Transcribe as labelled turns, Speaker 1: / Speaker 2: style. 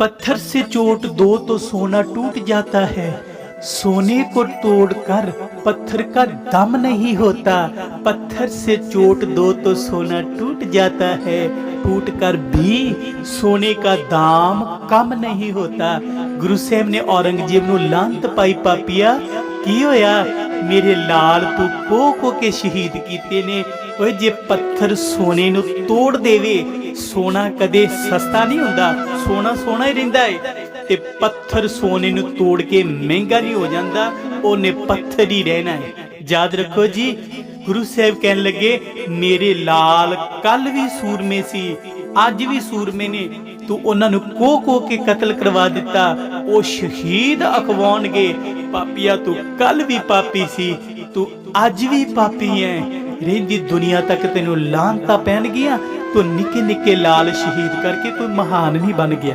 Speaker 1: पत्थर से चोट दो तो सोना टूट जाता है सोने को तोड़कर पत्थर का दम नहीं होता पत्थर से चोट दो तो सोना टूट जाता है टूट कर भी सोने का दाम कम नहीं होता ਗੁਰੂ ਸਾਹਿਬ ਨੇ ਔਰੰਗਜ਼ੇਬ ਨੂੰ ਲਾਂਤ ਪਾਈ ਪਾਪੀਆ ਕੀ ਹੋਇਆ ਮੇਰੇ ਲਾਲ ਤੂੰ ਕੋ ਕੋ ਕੇ ਸ਼ਹੀਦ ਕੀਤੇ ਨੇ ਓਏ ਜੇ ਪੱਥਰ ਸੋਨੇ ਨੂੰ ਤੋੜ ਦੇਵੇ ਸੋਨਾ ਕਦੇ ਸਸਤਾ ਨਹੀਂ ਹੁੰਦਾ ਸੋਨਾ ਸੋਨਾ ਹੀ ਰਹਿੰਦਾ ਏ। ਤੇ ਪੱਥਰ ਸੋਨੇ ਨੂੰ ਤੋੜ ਕੇ ਮਹਿੰਗਾ ਨਹੀਂ ਹੋ ਜਾਂਦਾ, ਉਹਨੇ ਪੱਥਰ ਹੀ ਰਹਿਣਾ ਹੈ ਯਾਦ ਰੱਖੋ ਜੀ, ਗੁਰੂ ਸਾਹਿਬ ਕਹਿਣ ਲੱਗੇ, ਮੇਰੇ ਲਾਲ ਕੱਲ ਵੀ ਸੂਰਮੇ ਸੀ, ਅੱਜ ਵੀ ਸੂਰਮੇ ਨੇ। ਤੂੰ ਉਹਨਾਂ ਨੂੰ ਕੋ ਕੋ ਕੇ ਕਤਲ ਕਰਵਾ ਦਿੱਤਾ। ਉਹ ਸ਼ਹੀਦ ਅਖਵਾਉਣਗੇ। ਪਾਪੀਆ ਤੂੰ ਕੱਲ ਵੀ ਪਾਪੀ ਸੀ, ਤੂੰ ਅੱਜ ਵੀ ਪਾਪੀ ਐ। ਰਹਿੰਦੀ ਦੁਨੀਆ ਤੱਕ ਤੈਨੂੰ ਲਾਂਤਾ ਪੈਣਗੀਆਂ ਤੂੰ ਨਿੱਕੇ ਨਿੱਕੇ ਲਾਲ ਸ਼ਹੀਦ ਕਰਕੇ ਕੋਈ ਮਹਾਨ ਨਹੀਂ ਬਣ ਗਿਆ।